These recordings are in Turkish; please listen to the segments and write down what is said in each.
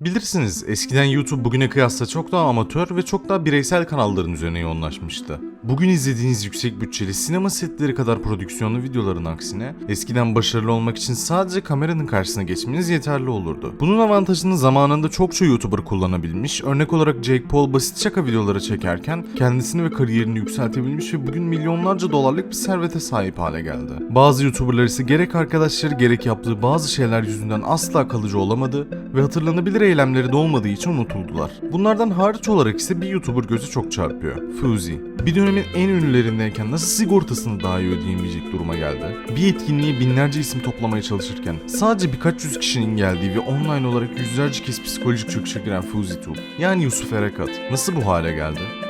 Bilirsiniz eskiden YouTube bugüne kıyasla çok daha amatör ve çok daha bireysel kanalların üzerine yoğunlaşmıştı. Bugün izlediğiniz yüksek bütçeli sinema setleri kadar prodüksiyonlu videoların aksine eskiden başarılı olmak için sadece kameranın karşısına geçmeniz yeterli olurdu. Bunun avantajını zamanında çokça YouTuber kullanabilmiş, örnek olarak Jake Paul basit şaka videoları çekerken kendisini ve kariyerini yükseltebilmiş ve bugün milyonlarca dolarlık bir servete sahip hale geldi. Bazı YouTuberlar ise gerek arkadaşları gerek yaptığı bazı şeyler yüzünden asla kalıcı olamadı ve hatırlanabilir eylemleri de olmadığı için unutuldular. Bunlardan hariç olarak ise bir YouTuber gözü çok çarpıyor. Fuzi. Bir dönemin en ünlülerindeyken nasıl sigortasını daha iyi ödeyemeyecek duruma geldi? Bir etkinliğe binlerce isim toplamaya çalışırken sadece birkaç yüz kişinin geldiği ve online olarak yüzlerce kez psikolojik çöküşe giren Fuzi Tube yani Yusuf Erekat nasıl bu hale geldi?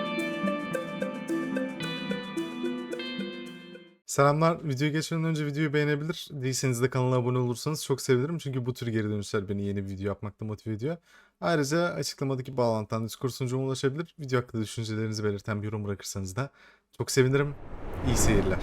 Selamlar. Videoya geçmeden önce videoyu beğenebilir. Değilseniz de kanala abone olursanız çok sevinirim. Çünkü bu tür geri dönüşler beni yeni bir video yapmakta motive ediyor. Ayrıca açıklamadaki bağlantıdan Discord sunucuma ulaşabilir. Video hakkında düşüncelerinizi belirten bir yorum bırakırsanız da çok sevinirim. İyi seyirler.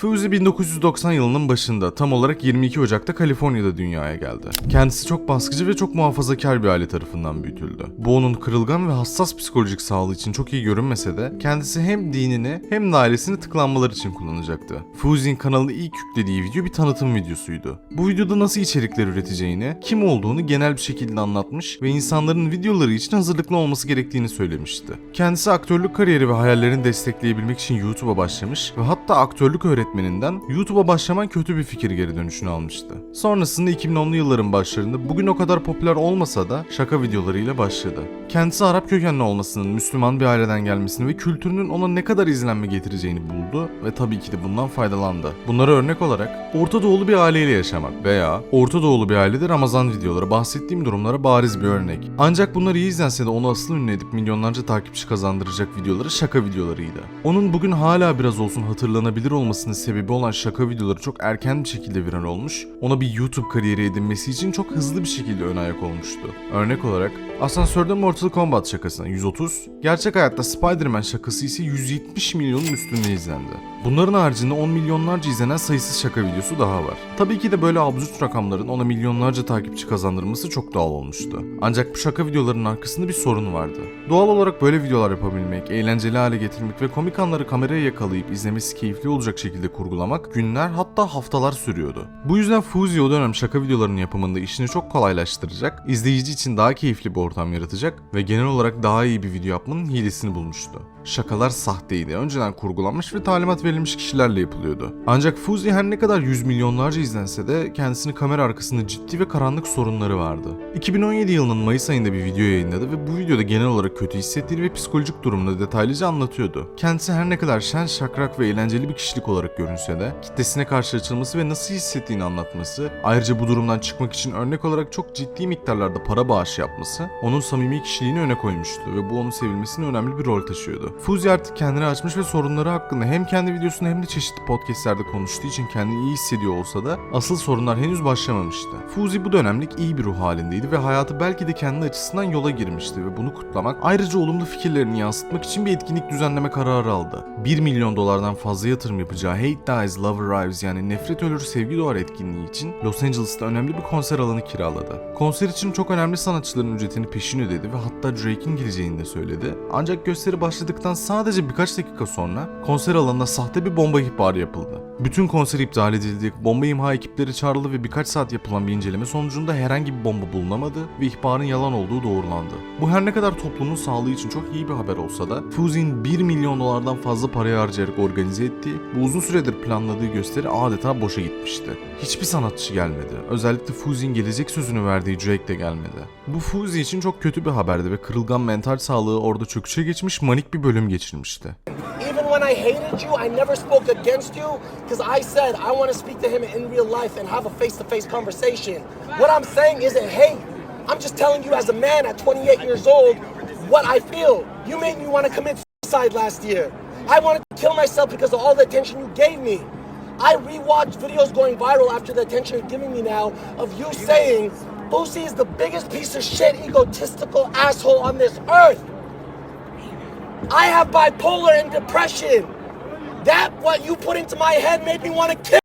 Fuzi 1990 yılının başında tam olarak 22 Ocak'ta Kaliforniya'da dünyaya geldi. Kendisi çok baskıcı ve çok muhafazakar bir aile tarafından büyütüldü. Bu onun kırılgan ve hassas psikolojik sağlığı için çok iyi görünmese de kendisi hem dinini hem de ailesini tıklanmalar için kullanacaktı. Fuzi'nin kanalına ilk yüklediği video bir tanıtım videosuydu. Bu videoda nasıl içerikler üreteceğini, kim olduğunu genel bir şekilde anlatmış ve insanların videoları için hazırlıklı olması gerektiğini söylemişti. Kendisi aktörlük kariyeri ve hayallerini destekleyebilmek için YouTube'a başlamış ve hatta aktörlük öğretmeninden YouTube'a başlaman kötü bir fikir geri dönüşünü almıştı. Sonrasında 2010'lu yılların başlarında bugün o kadar popüler olmasa da şaka videolarıyla başladı. Kendisi Arap kökenli olmasının, Müslüman bir aileden gelmesini ve kültürünün ona ne kadar izlenme getireceğini buldu ve tabii ki de bundan faydalandı. Bunlara örnek olarak Orta Doğulu bir aileyle yaşamak veya Orta Doğulu bir ailede Ramazan videoları bahsettiğim durumlara bariz bir örnek. Ancak bunlar iyi izlense de onu asıl ünlü edip milyonlarca takipçi kazandıracak videoları şaka videolarıydı. Onun bugün hala biraz olsun hatırlanabilir olmasının sebebi olan şaka videoları çok erken bir şekilde viral olmuş, ona bir YouTube kariyeri edinmesi için çok hızlı bir şekilde ön ayak olmuştu. Örnek olarak asansörde Mortal Kombat şakasına 130, gerçek hayatta Spider-Man şakası ise 170 milyonun üstünde izlendi. Bunların haricinde 10 milyonlarca izlenen sayısız şaka videosu daha var. Tabii ki de böyle absürt rakamların ona milyonlarca takipçi kazandırması çok doğal olmuştu. Ancak bu şaka videolarının arkasında bir sorun vardı. Doğal olarak böyle videolar yapabilmek, eğlenceli hale getirmek ve komik anları kameraya yakalayıp izlemesi keyifli olacak şekilde kurgulamak günler hatta haftalar sürüyordu. Bu yüzden Fuzi o dönem şaka videolarının yapımında işini çok kolaylaştıracak, izleyici için daha keyifli bir ortam yaratacak ve genel olarak daha iyi bir video yapmanın hilesini bulmuştu. Şakalar sahteydi, önceden kurgulanmış ve talimat verilmiş kişilerle yapılıyordu. Ancak Fuzi her ne kadar yüz milyonlarca izlense de kendisini kamera arkasında ciddi ve karanlık sorunları vardı. 2017 yılının Mayıs ayında bir video yayınladı ve bu videoda genel olarak kötü hissettiğini ve psikolojik durumunu detaylıca anlatıyordu. Kendisi her ne kadar şen, şakrak ve eğlenceli bir kişilik olarak görünse de kitlesine karşı açılması ve nasıl hissettiğini anlatması, ayrıca bu durumdan çıkmak için örnek olarak çok ciddi miktarlarda para bağışı yapması, onun samimi kişiliğini öne koymuştu ve bu onun sevilmesine önemli bir rol taşıyordu. Fuzi artık kendini açmış ve sorunları hakkında hem kendi videosunda hem de çeşitli podcastlerde konuştuğu için kendini iyi hissediyor olsa da asıl sorunlar henüz başlamamıştı. Fuzi bu dönemlik iyi bir ruh halindeydi ve hayatı belki de kendi açısından yola girmişti ve bunu kutlamak ayrıca olumlu fikirlerini yansıtmak için bir etkinlik düzenleme kararı aldı. 1 milyon dolardan fazla yatırım yapacağı Hate Dies, Love Arrives yani Nefret Ölür Sevgi Doğar etkinliği için Los Angeles'ta önemli bir konser alanı kiraladı. Konser için çok önemli sanatçıların ücretini peşin ödedi ve hatta Drake'in gireceğini de söyledi. Ancak gösteri başladıktan sadece birkaç dakika sonra konser alanına sahte bir bomba ihbarı yapıldı. Bütün konser iptal edildi, bomba imha ekipleri çağrıldı ve birkaç saat yapılan bir inceleme sonucunda herhangi bir bomba bulunamadı ve ihbarın yalan olduğu doğrulandı. Bu her ne kadar toplumun sağlığı için çok iyi bir haber olsa da Fuzi'nin 1 milyon dolardan fazla parayı harcayarak organize ettiği, bu uzun süredir planladığı gösteri adeta boşa gitmişti. Hiçbir sanatçı gelmedi. Özellikle Fuzi'nin gelecek sözünü verdiği Drake de gelmedi. Bu Fuzi için çok kötü bir haberdi ve kırılgan mental sağlığı orada çöküşe geçmiş manik bir bölüm geçirmişti. I hated you, I never spoke against you because I said I want to speak to him in real life and have a face to face conversation. What I'm saying isn't hate. I'm just telling you, as a man at 28 years old, what I feel. You made me want to commit suicide last year. I wanted to kill myself because of all the attention you gave me. I rewatched videos going viral after the attention you're giving me now of you saying Boosie is the biggest piece of shit, egotistical asshole on this earth. I have bipolar and depression. That what you put into my head made me want to kill.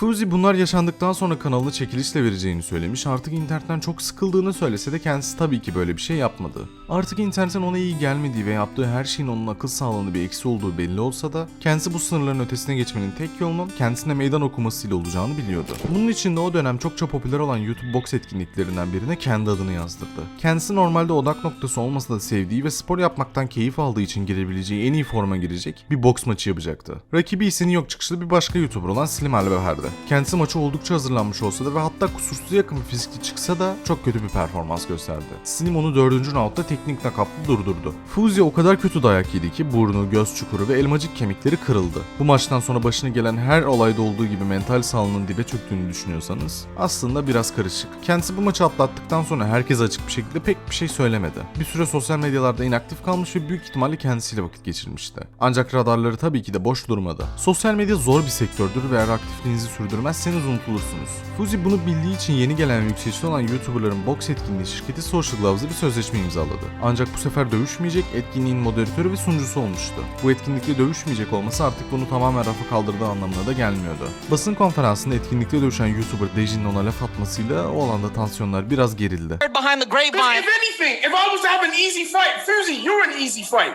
Fuzi bunlar yaşandıktan sonra kanalını çekilişle vereceğini söylemiş. Artık internetten çok sıkıldığını söylese de kendisi tabii ki böyle bir şey yapmadı. Artık internetin ona iyi gelmediği ve yaptığı her şeyin onun akıl sağlığında bir eksi olduğu belli olsa da kendisi bu sınırların ötesine geçmenin tek yolunun kendisine meydan okumasıyla olacağını biliyordu. Bunun için de o dönem çokça popüler olan YouTube box etkinliklerinden birine kendi adını yazdırdı. Kendisi normalde odak noktası olmasa da sevdiği ve spor yapmaktan keyif aldığı için girebileceği en iyi forma girecek bir boks maçı yapacaktı. Rakibi ise New York çıkışlı bir başka YouTuber olan Slim Albeher'di. Kendisi maçı oldukça hazırlanmış olsa da ve hatta kusursuza yakın bir fizikli çıksa da çok kötü bir performans gösterdi. Slim onu 4. roundda teknik nakaplı durdurdu. Fuzi o kadar kötü dayak yedi ki burnu, göz çukuru ve elmacık kemikleri kırıldı. Bu maçtan sonra başına gelen her olayda olduğu gibi mental sağlığının dibe çöktüğünü düşünüyorsanız aslında biraz karışık. Kendisi bu maçı atlattıktan sonra herkes açık bir şekilde pek bir şey söylemedi. Bir süre sosyal medyalarda inaktif kalmış ve büyük ihtimalle kendisiyle vakit geçirmişti. Ancak radarları tabii ki de boş durmadı. Sosyal medya zor bir sektördür ve eğer aktifliğinizi sürdürmezseniz unutulursunuz. Fuzi bunu bildiği için yeni gelen yükselişte olan YouTuberların boks etkinliği şirketi Social Gloves'la bir sözleşme imzaladı. Ancak bu sefer dövüşmeyecek etkinliğin moderatörü ve sunucusu olmuştu. Bu etkinlikte dövüşmeyecek olması artık bunu tamamen rafa kaldırdığı anlamına da gelmiyordu. Basın konferansında etkinlikte dövüşen YouTuber Deji'nin ona laf atmasıyla o alanda tansiyonlar biraz gerildi. If anything, if I was to have an easy fight, Fuzi, you're an easy fight.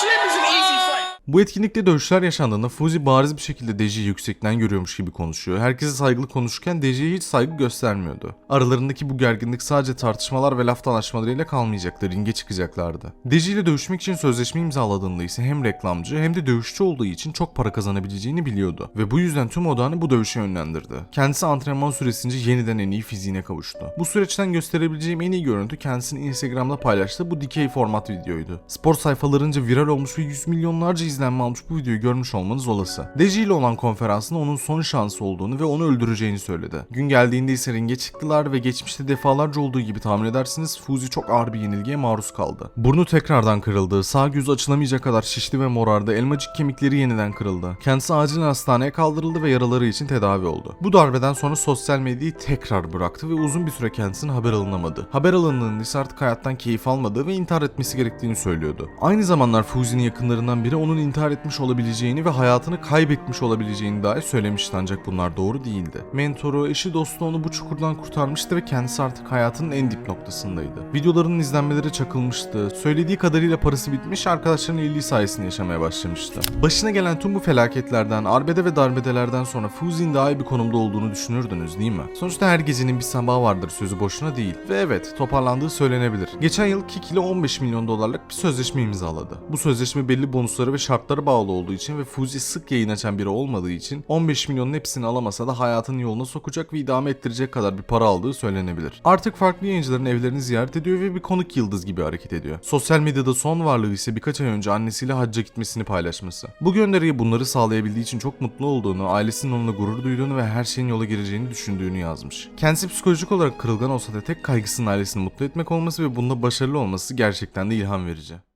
Slim is an easy fight. Bu etkinlikte dövüşler yaşandığında Fuzi bariz bir şekilde Deji'yi yüksekten görüyormuş gibi konuşuyor. Herkese saygılı konuşurken Deji'ye hiç saygı göstermiyordu. Aralarındaki bu gerginlik sadece tartışmalar ve laf dalaşmalarıyla kalmayacaktı, ringe çıkacaklardı. Deji ile dövüşmek için sözleşme imzaladığında ise hem reklamcı hem de dövüşçü olduğu için çok para kazanabileceğini biliyordu. Ve bu yüzden tüm odağını bu dövüşe yönlendirdi. Kendisi antrenman süresince yeniden en iyi fiziğine kavuştu. Bu süreçten gösterebileceğim en iyi görüntü kendisinin Instagram'da paylaştığı bu dikey format videoydu. Spor sayfalarınca viral olmuş ve yüz milyonlarca izlenme almış bu videoyu görmüş olmanız olası. Deji ile olan konferansında onun son şansı olduğunu ve onu öldüreceğini söyledi. Gün geldiğinde ise ringe çıktılar ve geçmişte defalarca olduğu gibi tahmin edersiniz Fuzi çok ağır bir yenilgiye maruz kaldı. Burnu tekrardan kırıldı, sağ göz açılamayacak kadar şişti ve morardı, elmacık kemikleri yeniden kırıldı. Kendisi acilen hastaneye kaldırıldı ve yaraları için tedavi oldu. Bu darbeden sonra sosyal medyayı tekrar bıraktı ve uzun bir süre kendisinin haber alınamadı. Haber alındığında ise artık hayattan keyif almadığı ve intihar etmesi gerektiğini söylüyordu. Aynı zamanlar Fuzi'nin yakınlarından biri onun intihar etmiş olabileceğini ve hayatını kaybetmiş olabileceğini dahi söylemişti ancak bunlar doğru değildi. Mentoru, eşi dostu onu bu çukurdan kurtarmıştı ve kendisi artık hayatının en dip noktasındaydı. Videolarının izlenmeleri çakılmıştı. Söylediği kadarıyla parası bitmiş, arkadaşlarının iyiliği sayesinde yaşamaya başlamıştı. Başına gelen tüm bu felaketlerden, arbede ve darbedelerden sonra Fuzi'nin daha iyi bir konumda olduğunu düşünürdünüz değil mi? Sonuçta her gecenin bir sabahı vardır sözü boşuna değil. Ve evet toparlandığı söylenebilir. Geçen yıl Kik ile 15 milyon dolarlık bir sözleşme imzaladı. Bu sözleşme belli bonusları ve şartlara bağlı olduğu için ve Fuzi sık yayın açan biri olmadığı için 15 milyonun hepsini alamasa da hayatının yoluna sokacak ve idame ettirecek kadar bir para aldığı söylenebilir. Artık farklı yayıncıların evlerini ziyaret ediyor ve bir konuk yıldız gibi hareket ediyor. Sosyal medyada son varlığı ise birkaç ay önce annesiyle hacca gitmesini paylaşması. Bu gönderiyi bunları sağlayabildiği için çok mutlu olduğunu, ailesinin onunla gurur duyduğunu ve her şeyin yola gireceğini düşündüğünü yazmış. Kendisi psikolojik olarak kırılgan olsa da tek kaygısının ailesini mutlu etmek olması ve bunda başarılı olması gerçekten de ilham verici.